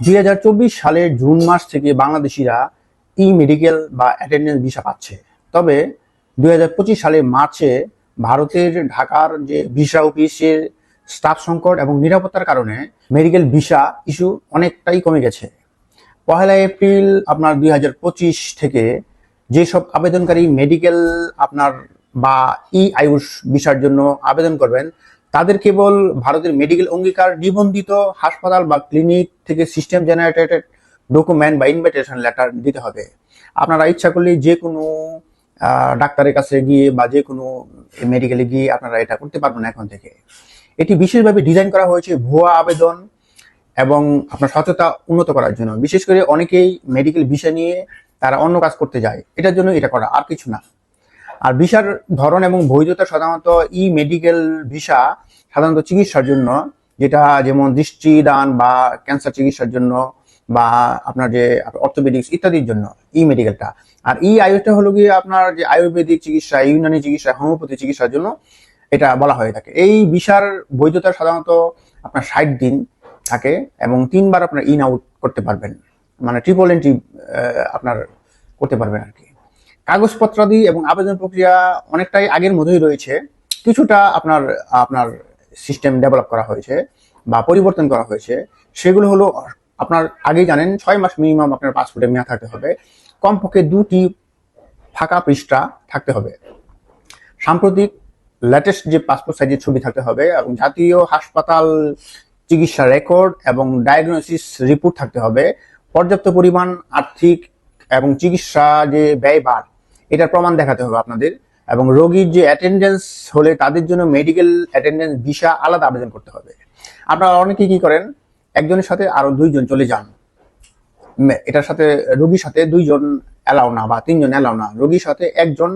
দুই হাজার চব্বিশ সালের জুন মাস থেকে বাংলাদেশিরা ই মেডিকেল বা অ্যাটেন্ডেন্স ভিসা পাচ্ছে। তবে দু হাজার পঁচিশ সালে মার্চে ভারতের ঢাকার যে ভিসা অফিসের স্টাফ সংকট এবং নিরাপত্তার কারণে মেডিকেল ভিসা ইস্যু অনেকটাই কমে গেছে। পহেলা এপ্রিল আপনার দুই হাজার পঁচিশ থেকে যেসব আবেদনকারী মেডিকেল আপনার বা ই আয়ুষ ভিসার জন্য আবেদন করবেন তাদের কেবল ভারতের মেডিকেল অঙ্গীকার নিবন্ধিত হাসপাতাল বা ক্লিনিক থেকে সিস্টেম জেনারেটেড ডকুমেন্ট বা ইনভাইটেশন লেটার দিতে হবে। আপনারা ইচ্ছা করলে যে কোনো ডাক্তারের কাছে গিয়ে বা যে কোনো মেডিকেলে গিয়ে আপনারা এটা করতে পারবেন এখন থেকে। এটি বিশেষভাবে ডিজাইন করা হয়েছে ভুয়া আবেদন এবং আপনার সচেতনতা উন্নত করার জন্য। বিশেষ করে অনেকেই মেডিকেল বিষয় নিয়ে তারা অন্য কাজ করতে যায়। এটার জন্য এটা করা আর কিছু না। আর ভিসার ধরন এবং বৈধতা সাধারণত ই মেডিকেল ভিসা সাধারণত চিকিৎসার জন্য, যেটা যেমন দৃষ্টিদান বা ক্যান্সার চিকিৎসার জন্য বা আপনার যে অর্থোপেডিক্স ইত্যাদির জন্য ই মেডিকেলটা। আর ই আয়ুষটা হলো গিয়ে আপনার যে আয়ুর্বেদিক চিকিৎসা, ইউনানি চিকিৎসা, হোমিওপ্যাথি চিকিৎসার জন্য এটা বলা হয়ে থাকে। এই ভিসার বৈধতা সাধারণত আপনার ষাট দিন থাকে এবং তিনবার আপনার ইন আউট করতে পারবেন। মানে ট্রিপল এন্ট্রি আপনার করতে পারবেন আর কি। কাগজপত্রাদি এবং আবেদন প্রক্রিয়া অনেকটাই আগের মতোই রয়েছে। কিছুটা আপনার আপনার সিস্টেম ডেভেলপ করা হয়েছে বা পরিবর্তন করা হয়েছে। সেগুলো হলো, আপনার আগেই জানেন, ছয় মাস মিনিমাম আপনার পাসপোর্টে মেয়াদ থাকতে হবে। কমপক্ষে দুটি ফাঁকা পৃষ্ঠা থাকতে হবে। সাম্প্রতিক লেটেস্ট যে পাসপোর্ট সাইজের ছবি থাকতে হবে এবং জাতীয় হাসপাতাল চিকিৎসা রেকর্ড এবং ডায়াগনোসিস রিপোর্ট থাকতে হবে। পর্যাপ্ত পরিমাণ আর্থিক এবং চিকিৎসা যে ব্যয়ভার এটার প্রমাণ দেখাতে হবে আপনাদের। এবং রোগীর যে অ্যাটেন্ডেন্স হলে তাদের জন্য মেডিকেল অ্যাটেন্ডেন্স ভিসা আলাদা আবেদন করতে হবে। আপনারা অনেকে কি করেন? একজনের সাথে আরও দুইজন চলে যান। এটার সাথে রোগীর সাথে দুইজন অ্যালাউ না বা তিনজন অ্যালাউ না। রোগীর সাথে একজন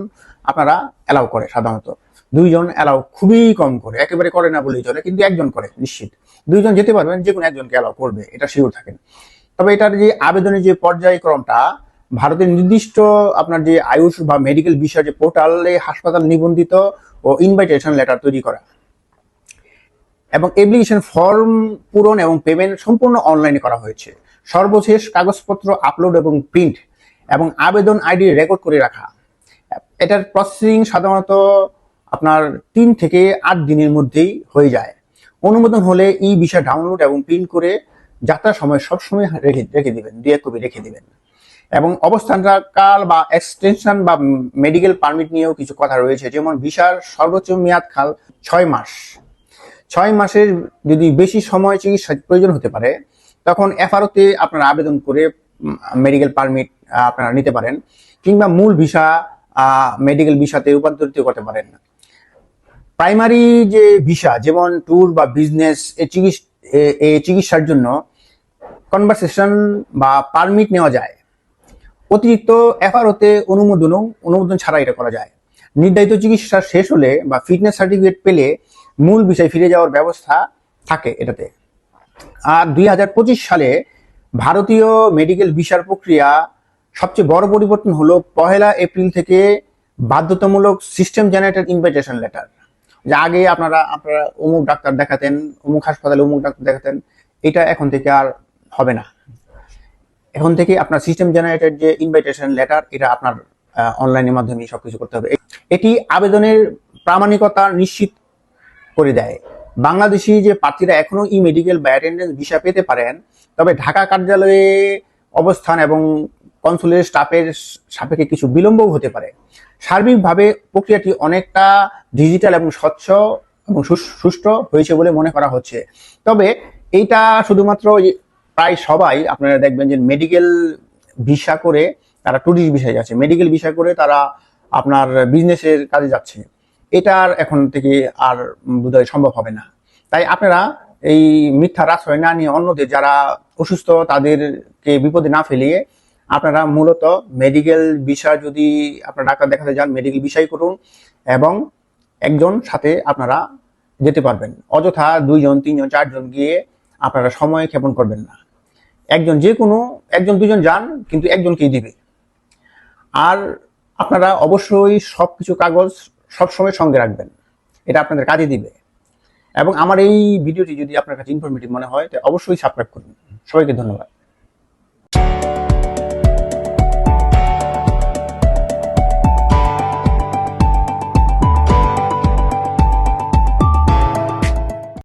আপনারা অ্যালাউ করে সাধারণত। দুইজন অ্যালাউ খুবই কম করে। একেবারে করে না বলেই চলে, কিন্তু একজন করে, নিশ্চিত। দুইজন যেতে পারবেন যে কোনো একজনকে অ্যালাউ করবে, এটা শিওর থাকেন। তবে এটার যে আবেদনের যে পর্যায়ক্রমটা ভারতের নির্দিষ্ট আপনার যে আয়ুষ বা মেডিকেল বিষয়, যে পোর্টালে হাসপাতাল নিবন্ধিত ও ইনভাইটেশন লেটার তৈরি করা। এবং অ্যাপ্লিকেশন ফর্ম পূরণ এবং পেমেন্ট সম্পূর্ণ অনলাইনে করা হয়েছে। সর্বশেষ কাগজপত্র আপলোড এবং প্রিন্ট এবং আবেদন আইডি রেকর্ড করে রাখা। এটার প্রসেসিং সাধারণত আপনার তিন থেকে আট দিনের মধ্যেই হয়ে যায়। অনুমোদন হলে ই ভিসা ডাউনলোড এবং প্রিন্ট করে যাত্রার সময় সবসময় রেখে রেখে দিবেন দুই এক কপি রেখে দিবেন। এবং অবস্থানটা কাল বা এক্সটেনশন বা মেডিকেল পারমিট নিয়েও কিছু কথা রয়েছে, যেমন ভিসার সর্বোচ্চ মেয়াদ কাল ছয় মাস। ছয় মাসের যদি বেশি সময় চিকিৎসা প্রয়োজন হতে পারে, তখন এফআরওতে আপনারা আবেদন করে মেডিকেল পারমিট আপনারা নিতে পারেন, কিংবা মূল ভিসা মেডিকেল ভিসাতে রূপান্তরিত করতে পারেন। প্রাইমারি যে ভিসা, যেমন ট্যুর বা বিজনেস এই চিকিৎসার জন্য কনভারসেশন বা পারমিট নেওয়া যায়। অতিরিক্ত এফআরওতে অনুমোদনও, অনুমোদন ছাড়া এটা করা যায়। নির্ধারিত চিকিৎসা শেষ হলে বা ফিটনেস সার্টিফিকেট পেলে মূল বিষয় ফিরে যাওয়ার ব্যবস্থা থাকে এটাতে। আর দুই হাজার পঁচিশ সালে ভারতীয় মেডিকেল ভিসার প্রক্রিয়া সবচেয়ে বড় পরিবর্তন হলো পহেলা এপ্রিল থেকে বাধ্যতামূলক সিস্টেম জেনারেটেড ইনভাইটেশন লেটার। যে আগে আপনারা আপনারা অমুক ডাক্তার দেখাতেন, অমুক হাসপাতালে অমুক ডাক্তার দেখাতেন, এটা এখন থেকে আর হবে না। এখন থেকে আপনার সিস্টেম জেনারেটেড যে ইনভাইটেশন লেটার এটা আপনার অনলাইনের মাধ্যমে সবকিছু করতে হবে। এটি আবেদনের প্রামাণিকতা নিশ্চিত করে দেয়। বাংলাদেশি যে প্রার্থীরা এখনও ই মেডিকেল বা অ্যাটেন্ডেন্স ভিসা পেতে পারেন, তবে ঢাকা কার্যালয়ে অবস্থান এবং কনসুলের স্টাফের সাপেক্ষে কিছু বিলম্বও হতে পারে। সার্বিকভাবে প্রক্রিয়াটি অনেকটা ডিজিটাল এবং স্বচ্ছ এবং সুষ্ঠু হয়েছে বলে মনে করা হচ্ছে। তবে এইটা শুধুমাত্র প্রায় সবাই আপনারা দেখবেন যে মেডিকেল ভিসা করে তারা ট্যুরিস্ট ভিসায় যাচ্ছে। মেডিকেল ভিসা করে তারা আপনার বিজনেসের কাজে যাচ্ছে। এটা আর এখন থেকে আর বোধহয় সম্ভব হবে না। তাই আপনারা এই মিথ্যা আশ্রয় না নিয়ে অন্যদের যারা অসুস্থ তাদেরকে বিপদে না ফেলিয়ে আপনারা মূলত মেডিকেল বিষয় যদি আপনার ডাক্তার দেখাতে যান মেডিকেল বিষয় করুন এবং একজন সাথে আপনারা যেতে পারবেন। অযথা দুইজন, তিনজন, চারজন গিয়ে আপনারা সময় ক্ষেপণ করবেন না। একজন যে কোনো, একজন দুজন যান, কিন্তু একজনকেই দিবে। আর আপনারা অবশ্যই সব কিছু কাগজ সবসময় সঙ্গে রাখবেন। এটা আপনাদের কাজে দিবে। এবং আমার এই ভিডিওটি যদি আপনার কাছে ইনফরমেটিভ মনে হয়, তো অবশ্যই সাবস্ক্রাইব করুন। সবাইকে ধন্যবাদ।